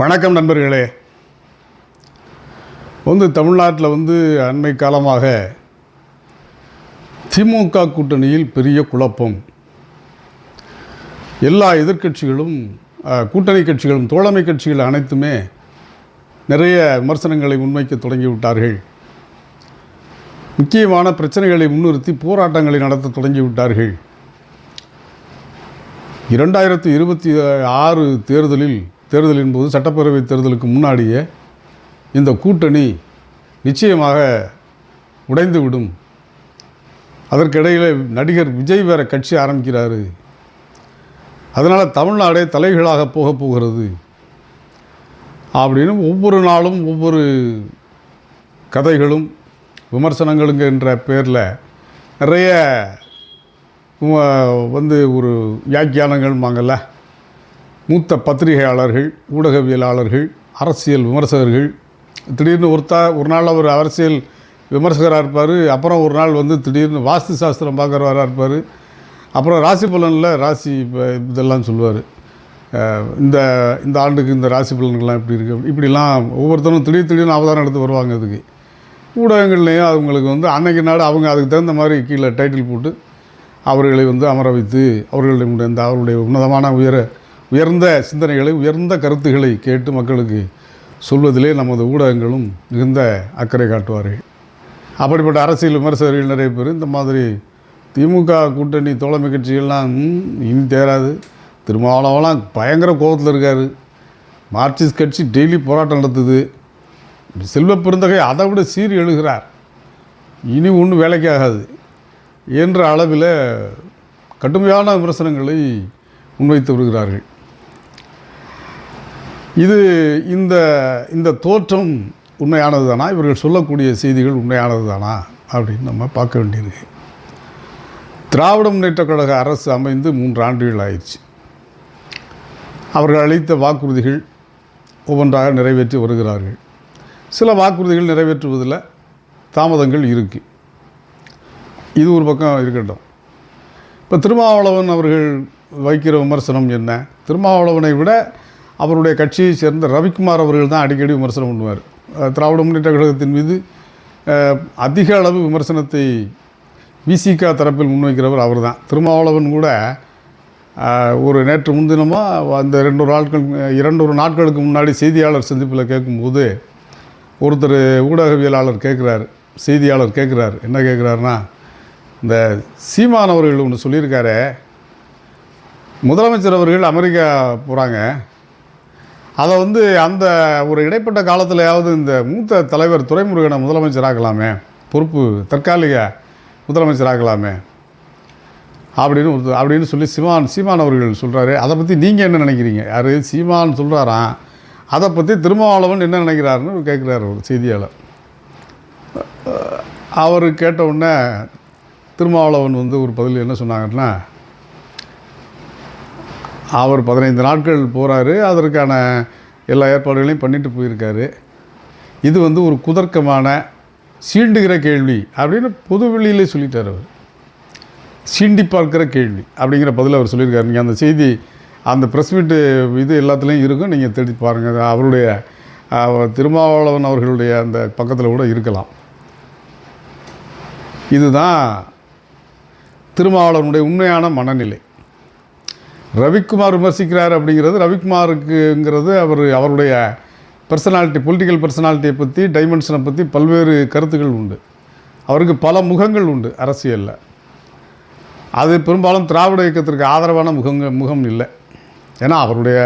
வணக்கம் நண்பர்களே. வந்து தமிழ்நாட்டில் வந்து அண்மை காலமாக திமுக கூட்டணியில் பெரிய குழப்பம். எல்லா எதிர்க்கட்சிகளும் கூட்டணி கட்சிகளும் தோழமை கட்சிகள் அனைத்துமே நிறைய விமர்சனங்களை முன்வைக்க தொடங்கிவிட்டார்கள். முக்கியமான பிரச்சனைகளை முன்னிறுத்தி போராட்டங்களை நடத்த தொடங்கிவிட்டார்கள். இரண்டாயிரத்தி இருபத்தி ஆறு தேர்தலில் தேர்தலின் போது சட்டப்பேரவை தேர்தலுக்கு முன்னாடியே இந்த கூட்டணி நிச்சயமாக உடைந்துவிடும். அதற்கிடையில் நடிகர் விஜய் வேற கட்சி ஆரம்பிக்கிறாரு. அதனால் தமிழ்நாடே தலைகளாக போகப் போகிறது. அப்படின்னு ஒவ்வொரு நாளும் ஒவ்வொரு கதைகளும் விமர்சனங்களுங்க என்ற பேரில் நிறைய வந்து ஒரு வியாக்கியானங்கள்பாங்கல்ல மூத்த பத்திரிகையாளர்கள் ஊடகவியலாளர்கள் அரசியல் விமர்சகர்கள். திடீர்னு ஒருத்தா ஒரு நாள் அவர் அரசியல் விமர்சகராக இருப்பார். அப்புறம் ஒரு நாள் வந்து திடீர்னு வாஸ்து சாஸ்திரம் பார்க்குறவராக இருப்பார். அப்புறம் ராசி பலனில் ராசி இதெல்லாம் சொல்லுவார். இந்த இந்த ஆண்டுக்கு இந்த ராசி பலன்கள்லாம் இப்படி இருக்குது இப்படிலாம் ஒவ்வொருத்தரும் திடீர் திடீர்னு அவதாரம் எடுத்து வருவாங்க அதுக்கு. ஊடகங்கள்லேயும் அவங்களுக்கு வந்து அன்னைக்கு நாடு அவங்க அதுக்கு தகுந்த மாதிரி கீழே டைட்டில் போட்டு அவர்களை வந்து அமர வைத்து அவர்களுடைய இந்த அவருடைய உன்னதமான உயர உயர்ந்த சிந்தனைகளை உயர்ந்த கருத்துக்களை கேட்டு மக்களுக்கு சொல்வதிலே நமது ஊடகங்களும் மிகுந்த அக்கறை காட்டுவார்கள். அப்படிப்பட்ட அரசியல் விமர்சகர்கள் நிறைய பேர் இந்த மாதிரி திமுக கூட்டணி தோழமை கட்சிகள்லாம் இனி தேராது. திருமாவளவெல்லாம் பயங்கர கோபத்தில் இருக்கார். மார்க்சிஸ்ட் கட்சி டெய்லி போராட்டம் நடத்துது. செல்வ பெருந்தகை அதை விட சீறி எழுகிறார். இனி ஒன்றும் வேலைக்கு ஆகாது என்ற அளவில் கடுமையான விமர்சனங்களை முன்வைத்து வருகிறார்கள். இது இந்த இந்த தோற்றம் உண்மையானது தானா இவர்கள் சொல்லக்கூடிய செய்திகள் உண்மையானது தானா அப்படின்னு நம்ம பார்க்க வேண்டியிருக்கு. திராவிட முன்னேற்றக் கழக அரசு அமைந்து மூன்று ஆண்டுகள் ஆயிடுச்சு. அவர்கள் அளித்த வாக்குறுதிகள் ஒவ்வொன்றாக நிறைவேற்றி வருகிறார்கள். சில வாக்குறுதிகள் நிறைவேற்றுவதில் தாமதங்கள் இருக்குது இது ஒரு பக்கம் இருக்கட்டும். இப்போ திருமாவளவன் அவர்கள் வைக்கிற விமர்சனம் என்ன? திருமாவளவனை விட அவருடைய கட்சியை சேர்ந்த ரவிக்குமார் அவர்கள் தான் அடிக்கடி விமர்சனம் பண்ணுவார். திராவிட முன்னேற்ற கழகத்தின் மீது அதிக அளவு விமர்சனத்தை விசிகா தரப்பில் முன்வைக்கிறவர் அவர் தான் திருமாவளவன் கூட ஒரு நேற்று முன்தினமாக அந்த ரெண்டு ஒரு நாட்கள் இரண்டு ஒரு நாட்களுக்கு முன்னாடி செய்தியாளர் சந்திப்பில் கேட்கும்போது ஒருத்தர் ஊடகவியலாளர் கேட்குறாரு செய்தியாளர் கேட்குறாரு. என்ன கேட்குறாருன்னா இந்த சீமான் அவர்கள் ஒன்று சொல்லியிருக்காரு. முதலமைச்சர் அவர்கள் அமெரிக்கா போகிறாங்க அதை வந்து அந்த ஒரு இடைப்பட்ட காலத்திலையாவது இந்த மூத்த தலைவர் துறைமுருகனை முதலமைச்சராக்கலாமே பொறுப்பு தற்காலிக முதலமைச்சராக்கலாமே அப்படின்னு ஒரு- அப்படின்னு சொல்லி சீமான் சீமான் அவர்கள் சொல்கிறாரு அதை பற்றி நீங்கள் என்ன நினைக்கிறீங்க? யார்? சீமான் சொல்கிறாராம் அதை பற்றி திருமாவளவன் என்ன நினைக்கிறாருன்னு கேட்குறாரு ஒரு செய்தியாளர். அவர் கேட்ட உடனே திருமாவளவன் வந்து ஒரு பதில் என்ன சொன்னாங்கன்னா அவர் பதினைந்து நாட்கள் போகிறாரு அதற்கான எல்லா ஏற்பாடுகளையும் பண்ணிட்டு போயிருக்காரு. இது வந்து ஒரு குதர்க்கமான சீண்டுகிற கேள்வி அப்படின்னு பொது வெளியிலே சொல்லிட்டார் அவர். சீண்டி பார்க்கிற கேள்வி அப்படிங்கிற பதில் அவர் சொல்லியிருக்காரு. நீங்கள் அந்த செய்தி அந்த ப்ரெஸ் மீட்டு இது எல்லாத்துலேயும் இருக்கும். நீங்கள் தேடி பாருங்கள் அவருடைய திருமாவளவன் அவர்களுடைய அந்த பக்கத்தில் கூட இருக்கலாம். இதுதான் திருமாவளவனுடைய உண்மையான மனநிலை. ரவிக்குமார் விமர்சிக்கிறார் அப்படிங்கிறது ரவிக்குமாருக்குங்கிறது அவர் அவருடைய பர்சனாலிட்டி பொலிட்டிக்கல் பர்சனாலிட்டியை பற்றி டைமென்ஷனை பற்றி பல்வேறு கருத்துக்கள் உண்டு. அவருக்கு பல முகங்கள் உண்டு அரசியலில். அது பெரும்பாலும் திராவிட இயக்கத்திற்கு ஆதரவான முகங்க முகம் இல்லை. ஏன்னா அவருடைய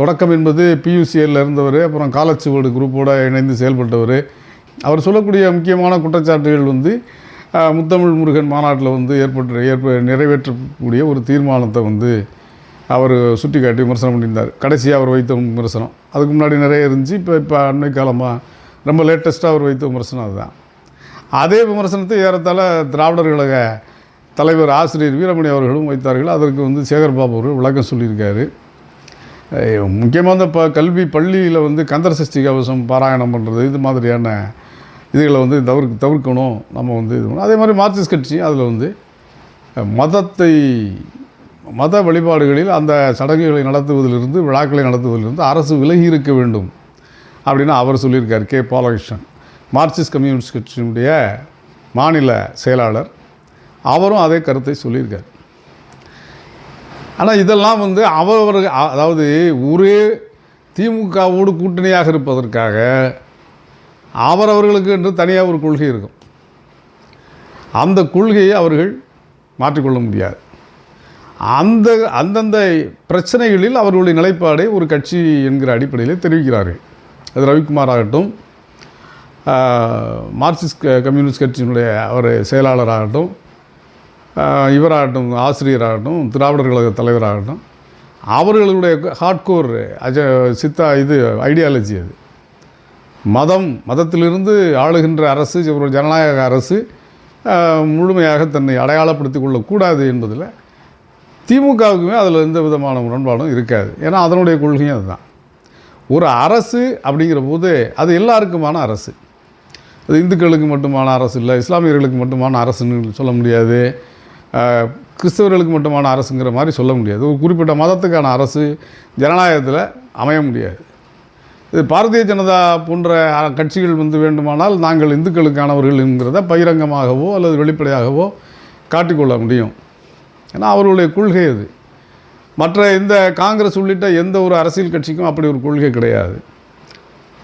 தொடக்கம் என்பது பியூசிஎல்ல இருந்தவர் அப்புறம் காலச்சுவடு குரூப்போடு இணைந்து செயல்பட்டவர். அவர் சொல்லக்கூடிய முக்கியமான குற்றச்சாட்டுகள் வந்து முத்தமிழ் முருகன் மாநாட்டில் வந்து ஏற்பட்டு ஏற்ப நிறைவேற்றக்கூடிய ஒரு தீர்மானத்தை வந்து அவர் சுட்டி காட்டி விமர்சனம் பண்ணியிருந்தார். கடைசியாக அவர் வைத்த விமர்சனம். அதுக்கு முன்னாடி நிறைய இருந்துச்சு. இப்போ இப்போ அண்மை காலமாக ரொம்ப லேட்டஸ்ட்டாக அவர் வைத்த விமர்சனம் அதுதான். அதே விமர்சனத்தை ஏறத்தாழ திராவிடர் கழக தலைவர் ஆசிரியர் வீரமணி அவர்களும் வைத்தார்கள். அதற்கு வந்து சேகர்பாபு அவர்கள் விளக்கம் சொல்லியிருக்காரு. முக்கியமாக இந்த ப கல்வி பள்ளியில் வந்து கந்தர் சஷ்டி கவசம் பாராயணம் பண்ணுறது இது மாதிரியான இதுகளை வந்து தவிர்க்க தவிர்க்கணும். நம்ம வந்து இது பண்ணணும். அதே மாதிரி மார்க்சிஸ்ட் கட்சி அதில் வந்து மதத்தை மத வழிபாடுகளில் அந்த சடங்குகளை நடத்துவதிலிருந்து விழாக்களை நடத்துவதிலிருந்து அரசு விலகி இருக்க வேண்டும் அப்படின்னு அவர் சொல்லியிருக்கார் கே. பாலகிருஷ்ணன். மார்க்சிஸ்ட் கம்யூனிஸ்ட் கட்சியினுடைய மாநில செயலாளர் அவரும் அதே கருத்தை சொல்லியிருக்கார். ஆனால் இதெல்லாம் வந்து அவர் அதாவது ஒரே திமுகவோடு கூட்டணியாக இருப்பதற்காக அவரவர்களுக்கு என்று தனியாக ஒரு கொள்கை இருக்கும். அந்த கொள்கையை அவர்கள் மாற்றிக்கொள்ள முடியாது. அந்த அந்தந்த பிரச்சனைகளில் அவர்களுடைய நிலைப்பாடை ஒரு கட்சி என்கிற அடிப்படையில் தெரிவிக்கிறார்கள். அது ரவிக்குமார் ஆகட்டும் மார்க்சிஸ்ட் கம்யூனிஸ்ட் கட்சியினுடைய அவர் செயலாளராகட்டும் இவராகட்டும் ஆசிரியராகட்டும் திராவிடர் கழக தலைவராகட்டும் அவர்களுடைய ஹார்ட்கோர் அஜ சித்தா இது ஐடியாலஜி அது. மதம் மதத்திலிருந்து ஆளுகின்ற அரசு ஒரு ஜனநாயக அரசு முழுமையாக தன்னை அடையாளப்படுத்திக் கொள்ளக்கூடாது என்பதில் திமுகவுக்குமே அதில் எந்த விதமான முரண்பாடும் இருக்காது. ஏன்னா அதனுடைய கொள்கையும் அதுதான். ஒரு அரசு அப்படிங்கிற போது அது எல்லாருக்குமான அரசு. அது இந்துக்களுக்கு மட்டுமான அரசு இல்லை இஸ்லாமியர்களுக்கு மட்டுமான அரசுன்னு சொல்ல முடியாது. கிறிஸ்தவர்களுக்கு மட்டுமான அரசுங்கிற மாதிரி சொல்ல முடியாது. ஒரு குறிப்பிட்ட மதத்துக்கான அரசு ஜனநாயகத்தில் அமைய முடியாது. இது பாரதிய ஜனதா போன்ற கட்சிகள் வந்து வேண்டுமானால் நாங்கள் இந்துக்களுக்கானவர்கள் என்கிறத பகிரங்கமாகவோ அல்லது வெளிப்படையாகவோ காட்டிக்கொள்ள முடியும். ஏன்னா அவர்களுடைய கொள்கை அது. மற்ற இந்த காங்கிரஸ் உள்ளிட்ட எந்த ஒரு அரசியல் கட்சிக்கும் அப்படி ஒரு கொள்கை கிடையாது.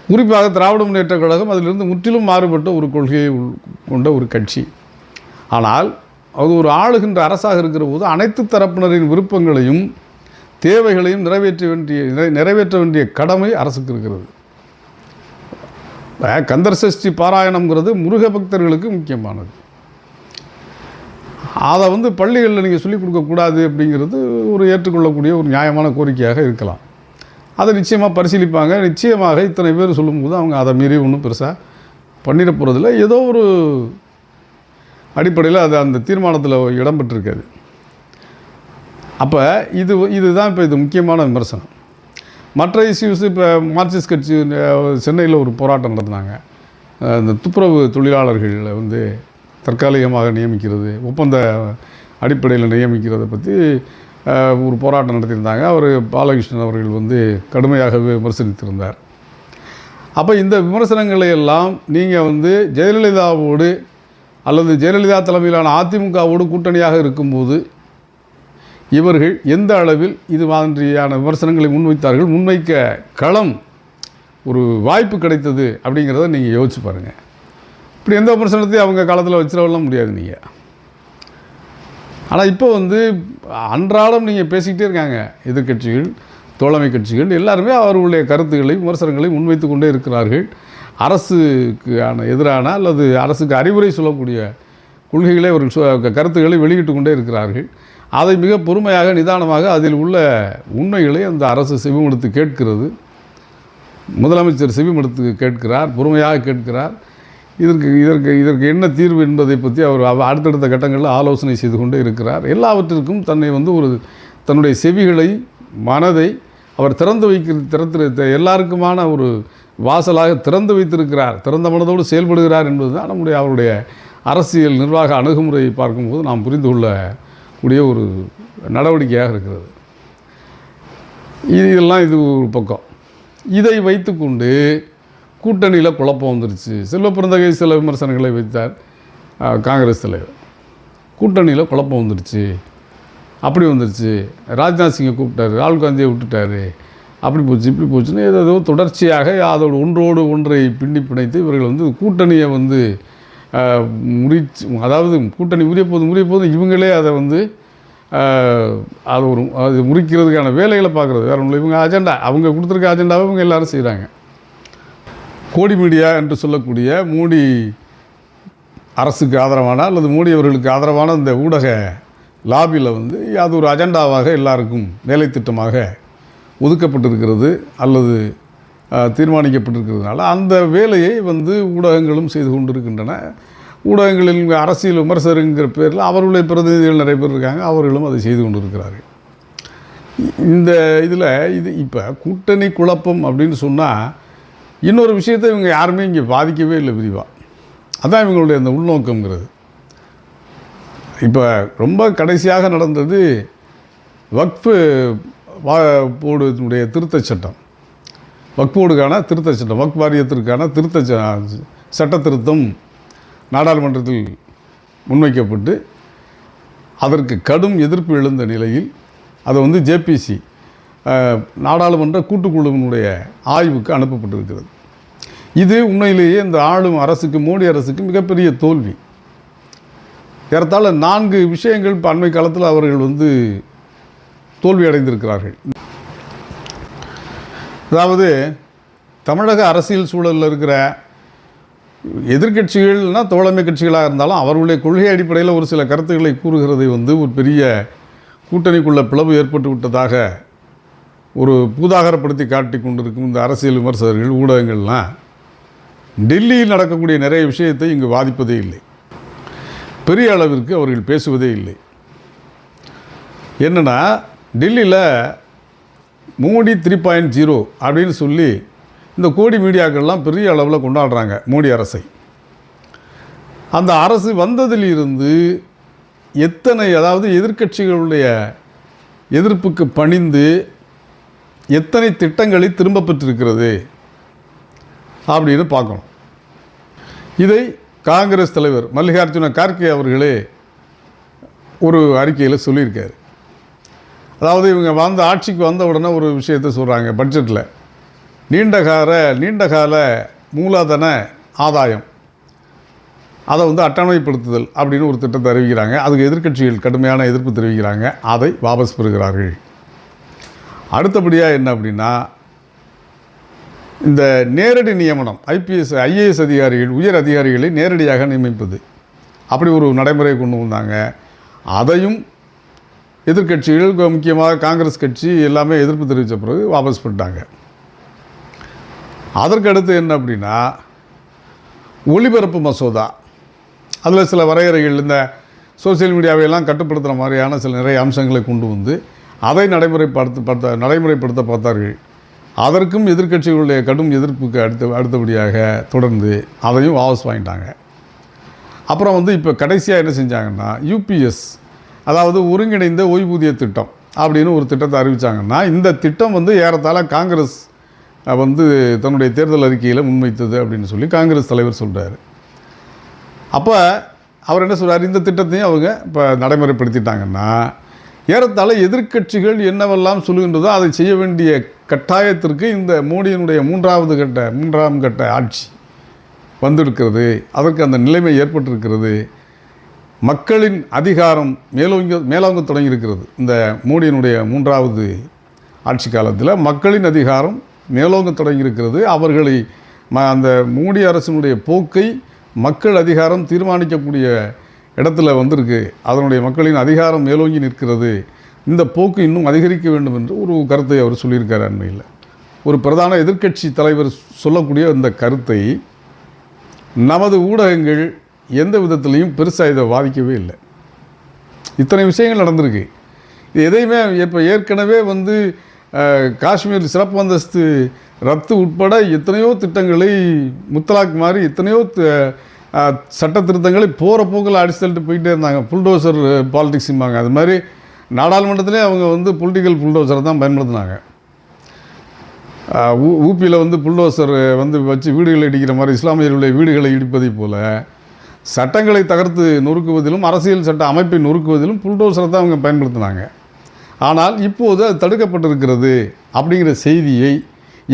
குறிப்பாக திராவிட முன்னேற்ற கழகம் அதிலிருந்து முற்றிலும் மாறுபட்ட ஒரு கொள்கையை உள்- கொண்ட ஒரு கட்சி. ஆனால் அது ஒரு ஆளுகின்ற அரசாக இருக்கிற போது அனைத்து தரப்பினரின் விருப்பங்களையும் தேவைகளையும் நிறைவேற்ற வேண்டிய நிறை- நிறைவேற்ற வேண்டிய கடமை அரசுக்கு இருக்கிறது. கந்தர் சஷ்டி பாராயணம்ங்கிறது முருக பக்தர்களுக்கு முக்கியமானது. அதை வந்து பள்ளிகளில் நீங்கள் சொல்லிக் கொடுக்கக்கூடாது அப்படிங்கிறது ஒரு ஏற்றுக்கொள்ளக்கூடிய ஒரு நியாயமான கோரிக்கையாக இருக்கலாம். அதை நிச்சயமாக பரிசீலிப்பாங்க. நிச்சயமாக இத்தனை பேர் சொல்லும்போது அவங்க அதை மீறி ஒன்றும் பெருசாக பண்ணிட போகிறதில்ல ஏதோ ஒரு அடிப்படையில் அது அந்த தீர்மானத்தில் இடம்பெற்றிருக்காது. அப்போ இது இதுதான் இப்போ இது முக்கியமான விமர்சனம். மற்ற இஷ்யூஸ் இப்போ மார்க்சிஸ்ட் கட்சி சென்னையில் ஒரு போராட்டம் நடத்தினாங்க இந்த துப்புரவு தொழிலாளர்களில் வந்து தற்காலிகமாக நியமிக்கிறது ஒப்பந்த அடிப்படையில் நியமிக்கிறதை பற்றி ஒரு போராட்டம் நடத்தியிருந்தாங்க. அவர் பாலகிருஷ்ணன் அவர்கள் வந்து கடுமையாக விமர்சனித்திருந்தார். அப்போ இந்த விமர்சனங்களை எல்லாம் நீங்கள் வந்து ஜெயலலிதாவோடு அல்லது ஜெயலலிதா தலைமையிலான அதிமுகவோடு கூட்டணியாக இருக்கும்போது இவர்கள் எந்த அளவில் இது மாதிரியான விமர்சனங்களை முன்வைத்தார்கள் முன்வைக்க களம் ஒரு வாய்ப்பு கிடைத்தது அப்படிங்கிறத நீங்கள் யோசிச்சு பாருங்கள் இப்படி எந்த விமர்சனத்தையும் அவங்க காலத்தில் வச்சிடவெல்லாம் முடியாது நீங்கள் ஆனால் இப்போ வந்து அன்றாடம் நீங்கள் பேசிக்கிட்டே இருக்காங்க. எதிர்க்கட்சிகள் தோழமை கட்சிகள் எல்லாருமே அவர்களுடைய கருத்துக்களை விமர்சனங்களை முன்வைத்து கொண்டே இருக்கிறார்கள். அரசுக்கு எதிரான அல்லது அரசுக்கு அறிவுரை சொல்லக்கூடிய கொள்கைகளை அவர்கள் கருத்துக்களை வெளியிட்டு கொண்டே இருக்கிறார்கள். அதை மிக பொறுமையாக நிதானமாக அதில் உள்ள உண்மைகளை அந்த அரசு செவிமடுத்து கேட்கிறது. முதலமைச்சர் செவிமடுத்து கேட்கிறார் பொறுமையாக கேட்கிறார். இதற்கு இதற்கு இதற்கு என்ன தீர்வு என்பதை பற்றி அவர் அடுத்தடுத்த கட்டங்களில் ஆலோசனை செய்து கொண்டே இருக்கிறார். எல்லாவற்றிற்கும் தன்னை வந்து ஒரு தன்னுடைய செவிகளை மனதை அவர் திறந்து வைக்கிறது திறத்து எல்லாருக்குமான ஒரு வாசலாக திறந்து வைத்திருக்கிறார். திறந்த மனதோடு செயல்படுகிறார் என்பது தான் நம்முடைய அவருடைய அரசியல் நிர்வாக அணுகுமுறையை பார்க்கும்போது நாம் புரிந்து கொள்ளக்கூடிய ஒரு நடவடிக்கையாக இருக்கிறது. இது இதெல்லாம் இது ஒரு பக்கம். இதை வைத்துக்கொண்டு கூட்டணியில் குழப்பம் வந்துருச்சு. செல்வ பிறந்தகை சில விமர்சனங்களை வைத்தார் காங்கிரஸ் தலைவர். கூட்டணியில் குழப்பம் வந்துருச்சு. அப்படி வந்துருச்சு. ராஜ்நாத் சிங்கை கூப்பிட்டாரு ராகுல் காந்தியை விட்டுட்டாரு. அப்படி போச்சு இப்படி போச்சுன்னு ஏதோ தொடர்ச்சியாக அதோடு ஒன்றோடு ஒன்றை பின்னி பிணைத்து இவர்கள் வந்து கூட்டணியை வந்து முறிச்சு அதாவது கூட்டணி உரிய போது முறிய போது இவங்களே அதை வந்து அது ஒரு அது முறிக்கிறதுக்கான வேலைகளை பார்க்குறது. வேறு ஒன்றும் இவங்க அஜெண்டா அவங்க கொடுத்துருக்க அஜெண்டாவை இவங்க எல்லாரும் செய்கிறாங்க கோடி மீடியா என்று சொல்லக்கூடிய மோடி அரசுக்கு ஆதரவான அல்லது மோடி அவர்களுக்கு ஆதரவான இந்த ஊடக லாபியில் வந்து அது ஒரு அஜெண்டாவாக எல்லாருக்கும் வேலை திட்டமாக ஒதுக்கப்பட்டிருக்கிறது அல்லது தீர்மானிக்கப்பட்டிருக்கிறதுனால அந்த வேலையை வந்து ஊடகங்களும் செய்து கொண்டிருக்கின்றன. ஊடகங்களில் அரசியல் விமர்சகருங்கிற பேரில் அவர்களுடைய பிரதிநிதிகள் நிறைய பேர் இருக்காங்க அவர்களும் அதை செய்து கொண்டிருக்கிறார்கள். இந்த இதில் இது இப்போ கூட்டணி குழப்பம் அப்படின்னு சொன்னால் இன்னொரு விஷயத்தை இவங்க யாருமே இங்கே பாதிக்கவே இல்லை விரிவாக அதான் இவங்களுடைய அந்த உள்நோக்கங்கிறது இப்போ ரொம்ப கடைசியாக நடந்தது வக்ஃபு போர்டுனுடைய திருத்தச் சட்டம். வக்ஃபோடுக்கான திருத்தச் சட்டம் வக் வாரியத்திற்கான திருத்த ச- சட்ட திருத்தம் நாடாளுமன்றத்தில் முன்வைக்கப்பட்டு அதற்கு கடும் எதிர்ப்பு எழுந்த நிலையில் அதை வந்து ஜேபிசி நாடாளுமன்ற கூட்டுக்குழுவினுடைய ஆய்வுக்கு அனுப்பப்பட்டிருக்கிறது. இது உண்மையிலேயே இந்த ஆளும் அரசுக்கு மோடி அரசுக்கு மிகப்பெரிய தோல்வி. ஏறத்தாழ நான்கு விஷயங்கள் இப்போ அண்மை காலத்தில் அவர்கள் வந்து தோல்வி அடைந்திருக்கிறார்கள். அதாவது தமிழக அரசியல் சூழலில் இருக்கிற எதிர்க்கட்சிகள்னா தோழமை கட்சிகளாக இருந்தாலும் அவர்களுடைய கொள்கை அடிப்படையில் ஒரு சில கருத்துக்களை கூறுகிறதை வந்து ஒரு பெரிய கூட்டணிக்குள்ள பிளவு ஏற்பட்டு விட்டதாக ஒரு பூதாகரப்படுத்தி காட்டி கொண்டிருக்கும் இந்த அரசியல் விமர்சகர்கள் ஊடகங்கள்லாம் டெல்லியில் நடக்கக்கூடிய நிறைய விஷயத்தை இங்கு வாதிப்பதே இல்லை. பெரிய அளவிற்கு அவர்கள் பேசுவதே இல்லை. என்னென்னா டெல்லியில் மோடி த்ரீ பாயிண்ட் ஜீரோ அப்படின்னு சொல்லி இந்த கோடி மீடியாக்கள்லாம் பெரிய அளவில் கொண்டாடுறாங்க மோடி அரசை. அந்த அரசு வந்ததிலிருந்து எத்தனை அதாவது எதிர்க்கட்சிகளுடைய எதிர்ப்புக்கு பணிந்து எத்தனை திட்டங்களை திரும்ப பெற்றிருக்கிறது அப்படின்னு பார்க்கணும். இதை காங்கிரஸ் தலைவர் மல்லிகார்ஜுன கார்கே அவர்களே ஒரு அறிக்கையில் சொல்லியிருக்காரு. அதாவது இவங்க வந்த ஆட்சிக்கு வந்த உடனே ஒரு விஷயத்தை சொல்கிறாங்க பட்ஜெட்டில் நீண்டகால நீண்டகால மூலதன ஆதாயம். அதை வந்து அட்டவணைப்படுத்துதல் அப்படின்னு ஒரு திட்டத்தை அறிவிக்கிறாங்க. அதுக்கு எதிர்க்கட்சிகள் கடுமையான எதிர்ப்பு தெரிவிக்கிறாங்க. அதை வாபஸ் பெறுகிறார்கள். அடுத்தபடியாக என்ன அப்படின்னா இந்த நேரடி நியமனம் ஐபிஎஸ் ஐஏஎஸ் அதிகாரிகள் உயர் அதிகாரிகளை நேரடியாக நியமிப்பது. அப்படி ஒரு நடைமுறை கொண்டு வந்தாங்க. அதையும் எதிர்கட்சிகள் முக்கியமாக காங்கிரஸ் கட்சி எல்லாமே எதிர்ப்பு தெரிவித்த பிறகு வாபஸ் பண்ணிட்டாங்க. அதற்கு அடுத்து என்ன அப்படின்னா ஒளிபரப்பு மசோதா. அதில் சில வரையறைகள் இந்த சோசியல் மீடியாவையெல்லாம் கட்டுப்படுத்துகிற மாதிரியான சில நிறைய அம்சங்களை கொண்டு வந்து அதை நடைமுறைப்படுத்த பார்த்த நடைமுறைப்படுத்த பார்த்தார்கள். அதற்கும் எதிர்க்கட்சிகளுடைய கடும் எதிர்ப்புக்கு அடுத்த அடுத்தபடியாக தொடர்ந்து அதையும் வாபஸ் வாங்கிட்டாங்க. அப்புறம் வந்து இப்போ கடைசியாக என்ன செஞ்சாங்கன்னா யூபிஎஸ் அதாவது ஒருங்கிணைந்த ஓய்வூதிய திட்டம் அப்படின்னு ஒரு திட்டத்தை அறிவித்தாங்கன்னா இந்த திட்டம் வந்து ஏறத்தாழ காங்கிரஸ் வந்து தன்னுடைய தேர்தல் அறிக்கையில் முன்வைத்தது அப்படின்னு சொல்லி காங்கிரஸ் தலைவர் சொல்கிறார் அப்போ அவர் என்ன சொல்கிறார் இந்த திட்டத்தையும் அவங்க இப்போ நடைமுறைப்படுத்திட்டாங்கன்னா ஏறத்தாழ எதிர்க்கட்சிகள் என்னவெல்லாம் சொல்லுகின்றதோ அதை செய்ய வேண்டிய கட்டாயத்திற்கு இந்த மோடியினுடைய மூன்றாவது கட்ட மூன்றாம் கட்ட ஆட்சி வந்திருக்கிறது. அதற்கு அந்த நிலைமை ஏற்பட்டிருக்கிறது. மக்களின் அதிகாரம் மேலோங்க மேலோங்க தொடங்கியிருக்கிறது. இந்த மோடியினுடைய மூன்றாவது ஆட்சி காலத்தில் மக்களின் அதிகாரம் மேலோங்க தொடங்கியிருக்கிறது. அவர்களை ம அந்த மோடி அரசினுடைய போக்கை மக்கள் அதிகாரம் தீர்மானிக்கக்கூடிய இடத்துல வந்திருக்கு. அதனுடைய மக்களின் அதிகாரம் மேலோங்கி நிற்கிறது. இந்த போக்கு இன்னும் அதிகரிக்க வேண்டும் என்று ஒரு கருத்தை அவர் சொல்லியிருக்கார் அண்மையில். ஒரு பிரதான எதிர்க்கட்சி தலைவர் சொல்லக்கூடிய இந்த கருத்தை நமது ஊடகங்கள் எந்த விதத்துலேயும் பெருசாக இதை பாதிக்கவே இல்லை. இத்தனை விஷயங்கள் நடந்திருக்கு. இது எதையுமே இப்போ ஏற்கனவே வந்து காஷ்மீர் சிறப்பு அந்தஸ்து ரத்து உட்பட எத்தனையோ திட்டங்களை முத்தலாக் மாதிரி எத்தனையோ த- சட்ட திருத்தங்களை போகிற போக்கில் அடிச்சு தள்ளிட்டு போயிட்டே இருந்தாங்க. புல்டோசர் பாலிடிக்ஸும்பாங்க அது மாதிரி நாடாளுமன்றத்திலே அவங்க வந்து பொலிட்டிக்கல் புல்டோசரை தான் பயன்படுத்தினாங்க. ஊபியில் வந்து புல்டோசர் வந்து வச்சு வீடுகளை இடிக்கிற மாதிரி இஸ்லாமியர்களுடைய வீடுகளை இடிப்பதை போல் சட்டங்களை தகர்த்து நொறுக்குவதிலும் அரசியல் சட்ட அமைப்பை நொறுக்குவதிலும் புல்டோசரை தான் அவங்க பயன்படுத்தினாங்க. ஆனால் இப்போது அது தடுக்கப்பட்டிருக்கிறது அப்படிங்கிற செய்தியை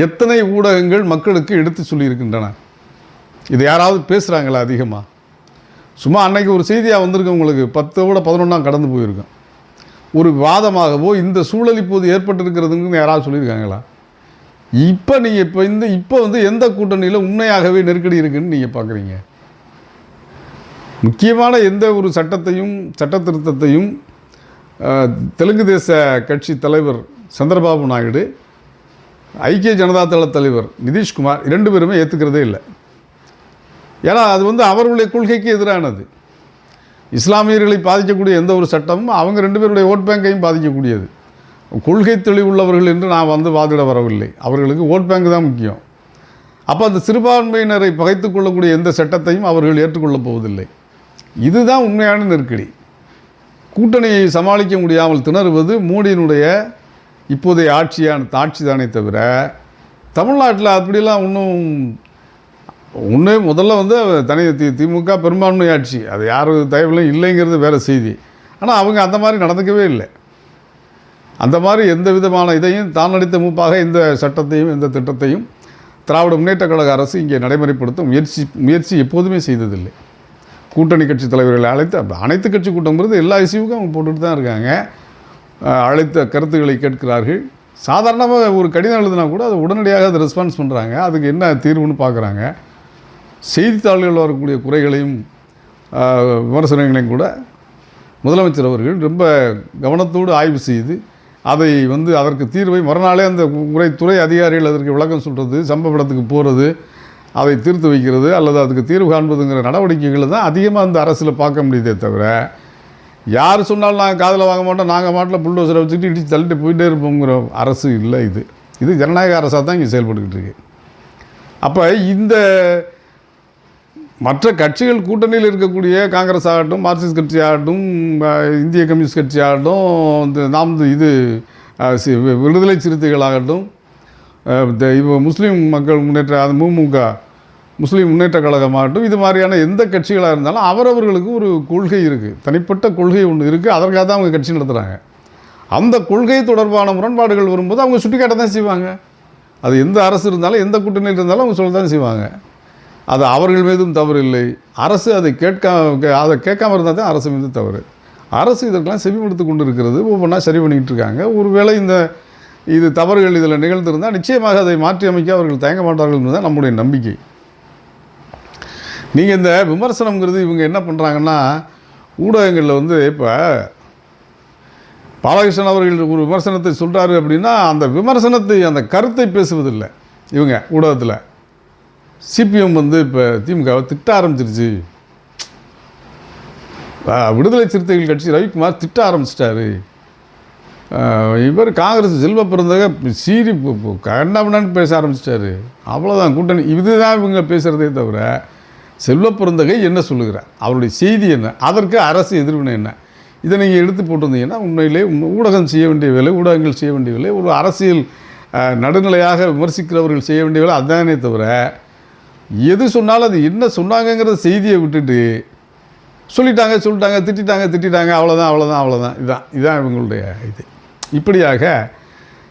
எத்தனை ஊடகங்கள் மக்களுக்கு எடுத்து சொல்லியிருக்கின்றன? இது யாராவது பேசுகிறாங்களா அதிகமாக சும்மா அன்னைக்கு ஒரு செய்தியாக வந்திருக்கு உங்களுக்கு. பத்தோட பதினொன்றாம் கடந்து போயிருக்கும். ஒரு வாதமாகவோ இந்த சூழல் இப்போது ஏற்பட்டிருக்கிறதுன்னு யாராவது சொல்லியிருக்காங்களா? இப்போ நீங்கள் இப்போ இந்த இப்போ வந்து எந்த கூட்டணியில் உண்மையாகவே நெருக்கடி இருக்குதுன்னு நீங்கள் பார்க்குறீங்க முக்கியமான எந்த ஒரு சட்டத்தையும் சட்ட திருத்தத்தையும் தெலுங்கு தேச கட்சி தலைவர் சந்திரபாபு நாயுடு ஐக்கிய ஜனதா தள தலைவர் நிதிஷ்குமார் இரண்டு பேருமே ஏற்றுக்கிறதே இல்லை. ஏன்னா அது வந்து அவர்களுடைய கொள்கைக்கு எதிரானது. இஸ்லாமியர்களை பாதிக்கக்கூடிய எந்த ஒரு சட்டமும் அவங்க ரெண்டு பேருடைய ஓட் பேங்கையும் பாதிக்கக்கூடியது. கொள்கை தெளிவுள்ளவர்கள் என்று நான் வந்து வாதிட வரவில்லை. அவர்களுக்கு ஓட் பேங்க் தான் முக்கியம். அப்போ அந்த சிறுபான்மையினரை பகைத்து கொள்ளக்கூடிய எந்த சட்டத்தையும் அவர்கள் ஏற்றுக்கொள்ளப் போவதில்லை. இதுதான் உண்மையான நெருக்கடி. கூட்டணியை சமாளிக்க முடியாமல் திணறுவது மோடியினுடைய இப்போதைய ஆட்சியான ஆட்சி தானே தவிர தமிழ்நாட்டில் அப்படிலாம் ஒன்றும் ஒன்று முதல்ல வந்து தனி தி திமுக பெரும்பான்மை ஆட்சி. அது யார் தயவுலையும் இல்லைங்கிறது வேறு செய்தி. ஆனால் அவங்க அந்த மாதிரி நடந்துக்கவே இல்லை. அந்த மாதிரி எந்த விதமான இதையும் தான் நடித்த மூப்பாக இந்த சட்டத்தையும் இந்த திட்டத்தையும் திராவிட முன்னேற்ற கழக அரசு இங்கே நடைமுறைப்படுத்த முயற்சி முயற்சி எப்போதுமே செய்ததில்லை. கூட்டணி கட்சி தலைவர்களை அழைத்து அனைத்து கட்சி கூட்டங்கிறது எல்லா இஷ்யூக்கும் அவங்க போட்டுட்டு தான் இருக்காங்க. அழைத்த கருத்துக்களை கேட்கிறார்கள். சாதாரணமாக ஒரு கடிதம் எழுதுனா கூட அது உடனடியாக அதை ரெஸ்பான்ஸ் பண்ணுறாங்க அதுக்கு என்ன தீர்வுன்னு பார்க்குறாங்க செய்தித்தாள்களில் வரக்கூடிய குறைகளையும் விமர்சனங்களையும் கூட முதலமைச்சர் அவர்கள் ரொம்ப கவனத்தோடு ஆய்வு செய்து அதை வந்து அதற்கு தீர்வை மறுநாளே அந்த உரை துறை அதிகாரிகள் அதற்கு விளக்கம் சொல்கிறது சம்பவ இடத்துக்கு போகிறது அதை தீர்த்து வைக்கிறது அல்லது அதுக்கு தீர்வு காண்பதுங்கிற நடவடிக்கைகளை தான் அதிகமாக அந்த அரசில் பார்க்க முடியுதே தவிர யார் சொன்னாலும் நாங்கள் காதில் வாங்க மாட்டோம் நாங்கள் மாட்டில் புல்டோசரை வச்சுட்டு இடிச்சு தள்ளிட்டு போயிட்டே இருப்போங்கிற அரசு இல்லை இது. இது ஜனநாயக அரசாக தான் இங்கே செயல்பட்டுக்கிட்டு இருக்கு. அப்போ இந்த மற்ற கட்சிகள் கூட்டணியில் இருக்கக்கூடிய காங்கிரஸ் ஆகட்டும் மார்க்சிஸ்ட் கட்சி ஆகட்டும் இந்திய கம்யூனிஸ்ட் கட்சி ஆகட்டும் இந்த நாம் இது வி- விடுதலை சிறுத்தைகளாகட்டும் அஹ், இப்போ முஸ்லீம் மக்கள் முன்னேற்ற அது முமுக முஸ்லீம் முன்னேற்ற கழகமாகட்டும் இது மாதிரியான எந்த கட்சிகளாக இருந்தாலும் அவரவர்களுக்கு ஒரு கொள்கை இருக்குது தனிப்பட்ட கொள்கை ஒன்று இருக்குது அதற்காக தான் அவங்க கட்சி நடத்துகிறாங்க அந்த கொள்கை தொடர்பான முரண்பாடுகள் வரும்போது அவங்க சுட்டிக்காட்ட தான் செய்வாங்க. அது எந்த அரசு இருந்தாலும் எந்த கூட்டணியில் இருந்தாலும் அவங்க சொல்ல தான் செய்வாங்க. அது அவர்கள் மீதும் தவறு இல்லை. அரசு அதை கேட்காம அதை கேட்காம இருந்தால் தான் அரசு மீது தவறு. அரசு இதற்கெல்லாம் செவிமடுத்து கொண்டு இருக்கிறது ஒவ்வொன்றா சரி பண்ணிக்கிட்டு இருக்காங்க. ஒருவேளை இந்த இது தவறுகள் இதில் நிகழ்ந்திருந்தால் நிச்சயமாக அதை மாற்றி அமைக்க அவர்கள் தயங்க மாட்டார்கள் தான் நம்முடைய நம்பிக்கை. நீங்கள் இந்த விமர்சனங்கிறது இவங்க என்ன பண்ணுறாங்கன்னா ஊடகங்களில் வந்து இப்போ பாலகிருஷ்ணன் அவர்கள் ஒரு விமர்சனத்தை சொல்கிறாரு அப்படின்னா அந்த விமர்சனத்தை அந்த கருத்தை பேசுவதில்லை இவங்க ஊடகத்தில். சிபிஎம் வந்து இப்போ திமுகவை திட்ட ஆரம்பிச்சிருச்சு. விடுதலை சிறுத்தைகள் கட்சி ரவிக்குமார் திட்ட ஆரம்பிச்சிட்டாரு. இவர் காங்கிரஸ் செல்வ பிறந்தக சீரி கண்ணாபின்னு பேச ஆரம்பிச்சிட்டாரு. அவ்வளோதான் கூட்டணி இதுதான் இவங்க பேசுகிறதே தவிர செல்வ பிறந்தகை என்ன சொல்லுகிறார்? அவருடைய செய்தி என்ன? அதற்கு அரசு எதிர்வினை என்ன? இதை நீங்கள் எடுத்து போட்டிருந்தீங்கன்னா உண்மையிலே ஊடகம் செய்ய வேண்டிய வேலை ஊடகங்கள் செய்ய வேண்டிய வேலை ஒரு அரசியல் நடுநிலையாக விமர்சிக்கிறவர்கள் செய்ய வேண்டிய வேலை அதுதானே தவிர எது சொன்னாலும் அது என்ன சொன்னாங்கங்கிற செய்தியை விட்டுட்டு சொல்லிட்டாங்க சொல்லிட்டாங்க திட்டிட்டாங்க திட்டிட்டாங்க அவ்வளோதான் அவ்வளோதான் அவ்வளோதான் இதுதான் இதுதான் இவங்களுடைய இது. இப்படியாக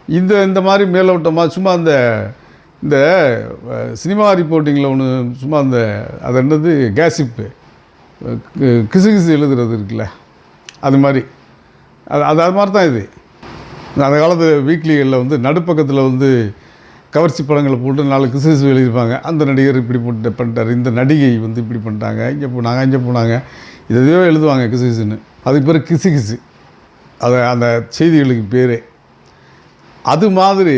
இந்த இந்த மாதிரி மேலோட்டமாக சும்மா அந்த இந்த சினிமா ரிப்போர்ட்டிங்கில் ஒன்று சும்மா அந்த அது என்னது கேசிப்பு கிசு கிசு எழுதுறது இருக்குல்ல அது மாதிரி. அது அது அது மாதிரி தான் இது. அந்த காலத்து வீக்லிகளில் வந்து நடுப்பக்கத்தில் வந்து கவர்ச்சி படங்களை போட்டு நாலு கிசு எழுதியிருப்பாங்க. அந்த நடிகர் இப்படி போட்டு பண்ணிட்டார். இந்த நடிகை வந்து இப்படி பண்ணிட்டாங்க. இங்கே போனாங்க இங்கே போனாங்க. இதையோ எழுதுவாங்க கிசுகிசுன்னு அது அதுக்கு பேர் கிசு கிசு. அது அந்த செய்திகளுக்கு பேரே. அது மாதிரி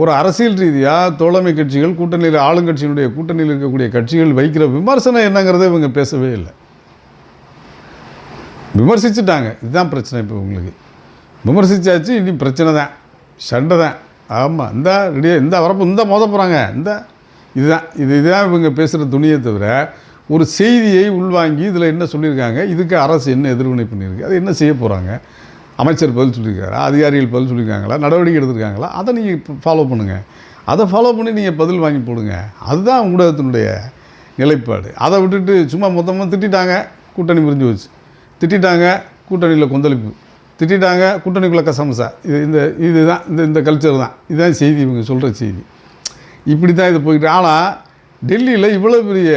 ஒரு அரசியல் ரீதியாக தோழமை கட்சிகள் கூட்டணியில் ஆளுங்கட்சியினுடைய கூட்டணியில் இருக்கக்கூடிய கட்சிகள் வைக்கிற விமர்சனம் என்னங்கிறத இவங்க பேசவே இல்லை. விமர்சிச்சுட்டாங்க. இதுதான் பிரச்சனை இப்போ உங்களுக்கு. விமர்சித்தாச்சு இனி பிரச்சனை தான். சண்டை தான். ஆமாம் இந்த ரெடியாக இந்த வரப்போ இந்த மோத போகிறாங்க இந்த இதுதான் இது இதுதான் இவங்க பேசுகிற துணியை தவிர ஒரு செய்தியை உள்வாங்கி இதில் என்ன சொல்லியிருக்காங்க? இதுக்கு அரசு என்ன எதிர்வினை பண்ணியிருக்கு? அது என்ன செய்ய போகிறாங்க அமைச்சர் பதில் சொல்லியிருக்காரா? அதிகாரிகள் பதில் சொல்லியிருக்காங்களா? நடவடிக்கை எடுத்திருக்காங்களா? அதை நீங்கள் ஃபாலோ பண்ணுங்கள் அதை ஃபாலோ பண்ணி நீங்கள் பதில் வாங்கி போடுங்க. அதுதான் ஊடகத்தினுடைய நிலைப்பாடு. அதை விட்டுட்டு சும்மா மொத்தமாக திட்டிட்டாங்க கூட்டணி முறிஞ்சு வச்சு திட்டிட்டாங்க கூட்டணியில் கொந்தளிப்பு. திட்டிட்டாங்க கூட்டணிக்குள்ளே கசமசா இது இந்த இதுதான் இந்த இந்த கல்ச்சர் தான். இதுதான் செய்தி இவங்க சொல்கிற செய்தி. இப்படி தான் இது போய்கிட்டு ஆனால் டெல்லியில் இவ்வளோ பெரிய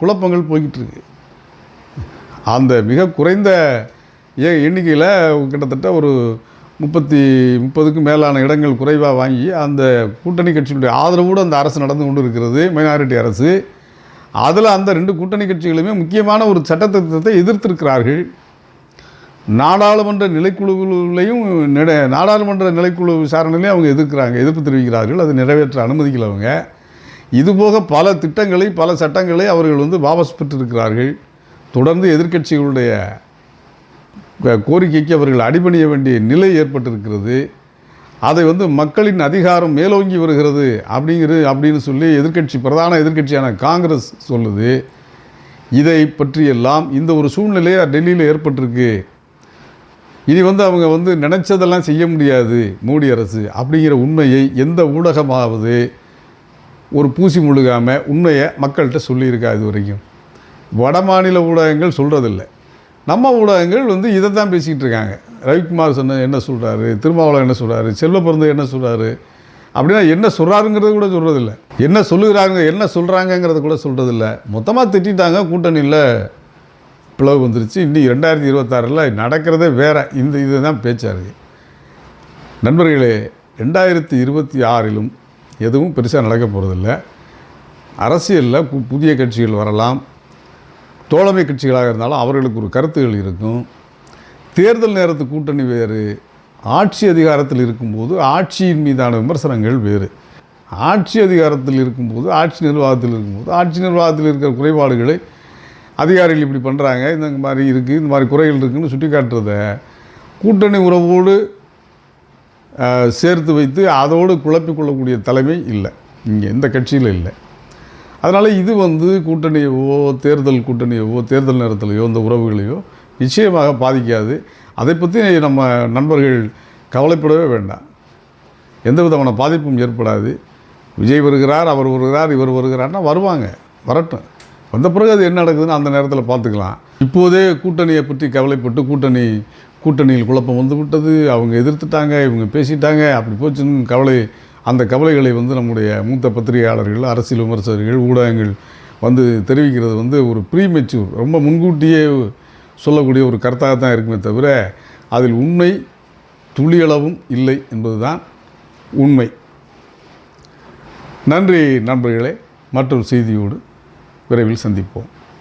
குழப்பங்கள் போய்கிட்டு இருக்கு. அந்த மிக குறைந்த ஏ எண்ணிக்கையில் கிட்டத்தட்ட ஒரு முப்பத்தி முப்பதுக்கும் மேலான இடங்கள் குறைவாக வாங்கி அந்த கூட்டணி கட்சியினுடைய ஆதரவோடு அந்த அரசு நடந்து கொண்டு இருக்கிறது மைனாரிட்டி அரசு. அதில் அந்த ரெண்டு கூட்டணி கட்சிகளுமே முக்கியமான ஒரு சட்டத்திட்டத்தை எதிர்த்திருக்கிறார்கள். நாடாளுமன்ற நிலைக்குழுவிலையும் நிட நாடாளுமன்ற நிலைக்குழு விசாரணையிலையும் அவங்க எதிர்க்கிறாங்க எதிர்ப்பு தெரிவிக்கிறார்கள் அது நிறைவேற்ற அனுமதிக்கல அவங்க. இதுபோக பல திட்டங்களை பல சட்டங்களை அவர்கள் வந்து வாபஸ் பெற்றிருக்கிறார்கள். தொடர்ந்து எதிர்க்கட்சிகளுடைய கோரிக்கைக்கு அவர்கள் அடிபணிய வேண்டிய நிலை ஏற்பட்டிருக்கிறது. அதை வந்து மக்களின் அதிகாரம் மேலோங்கி வருகிறது அப்படிங்கிறது அப்படின்னு சொல்லி எதிர்க்கட்சி பிரதான எதிர்க்கட்சியான காங்கிரஸ் சொல்லுது. இதை பற்றியெல்லாம் இந்த ஒரு சூழ்நிலை டெல்லியில் ஏற்பட்டிருக்கு. இனி வந்து அவங்க வந்து நினச்சதெல்லாம் செய்ய முடியாது மோடி அரசு அப்படிங்கிற உண்மையை எந்த ஊடகமாவது ஒரு பூசி முழுகாமல் உண்மையை மக்கள்கிட்ட சொல்லியிருக்கா இது வரைக்கும் வட மாநில ஊடகங்கள் சொல்கிறதில்ல நம்ம ஊடகங்கள் வந்து இதை தான் பேசிக்கிட்டு இருக்காங்க. ரவிக்குமார் சொன்ன என்ன சொல்கிறாரு திருமாவளவன் என்ன சொல்கிறாரு செல்வ பிறந்த என்ன சொல்கிறாரு அப்படின்னா என்ன சொல்கிறாருங்கிறது கூட சொல்கிறதில்ல என்ன சொல்லுகிறாங்க என்ன சொல்கிறாங்கங்கிறத கூட சொல்கிறதில்ல மொத்தமாக திட்டாங்க கூட்டணியில். பிளவு வந்துருச்சு. இன்னி ரெண்டாயிரத்தி இருபத்தாறில் நடக்கிறதே வேறு. இந்த இதுதான் பேச்சாக இருக்குது நண்பர்களே ரெண்டாயிரத்தி இருபத்தி ஆறிலும் எதுவும் பெருசாக நடக்க போகிறதில்ல அரசியலில் புதிய கட்சிகள் வரலாம். தோழமை கட்சிகளாக இருந்தாலும் அவர்களுக்கு ஒரு கருத்துகள் இருக்கும். தேர்தல் நேரத்து கூட்டணி வேறு. ஆட்சி அதிகாரத்தில் இருக்கும்போது ஆட்சியின் மீதான விமர்சனங்கள் வேறு. ஆட்சி அதிகாரத்தில் இருக்கும்போது ஆட்சி நிர்வாகத்தில் இருக்கும்போது ஆட்சி நிர்வாகத்தில் இருக்கிற குறைபாடுகளை அதிகாரிகள் இப்படி பண்ணுறாங்க இந்த மாதிரி இருக்குது இந்த மாதிரி குறைகள் இருக்குதுன்னு சுட்டி காட்டுறத கூட்டணி உறவோடு சேர்த்து வைத்து அதோடு குழப்பிக்கொள்ளக்கூடிய தலைமை இல்லை. இங்கே எந்த கட்சியில் இல்லை. அதனால் இது வந்து கூட்டணியவோ தேர்தல் கூட்டணியவோ தேர்தல் நேரத்திலையோ இந்த உறவுகளையோ நிச்சயமாக பாதிக்காது. அதை பற்றி நம்ம நண்பர்கள் கவலைப்படவே வேண்டாம். எந்த விதமான பாதிப்பும் ஏற்படாது. விஜய் வருகிறார் அவர் வருகிறார் இவர் வருகிறார்னா வருவாங்க வரட்டும். வந்த பிறகு அது என்ன நடக்குதுன்னு அந்த நேரத்தில் பார்த்துக்கலாம். இப்போதே கூட்டணியை பற்றி கவலைப்பட்டு கூட்டணி கூட்டணியில் குழப்பம் வந்து விட்டது. அவங்க எதிர்த்துட்டாங்க இவங்க பேசிட்டாங்க அப்படி போச்சுன்னு கவலை அந்த கவலைகளை வந்து நம்முடைய மூத்த பத்திரிகையாளர்கள் அரசியல் விமர்சகர்கள் ஊடகங்கள் வந்து தெரிவிக்கிறது வந்து ஒரு ப்ரீமெச்சூர் ரொம்ப முன்கூட்டியே சொல்லக்கூடிய ஒரு கருத்தாக தான் இருக்குமே தவிர அதில் உண்மை துளியளவும் இல்லை என்பதுதான் உண்மை. நன்றி நண்பர்களே. மற்றொரு செய்தியோடு விரைவில் சந்திப்போம்.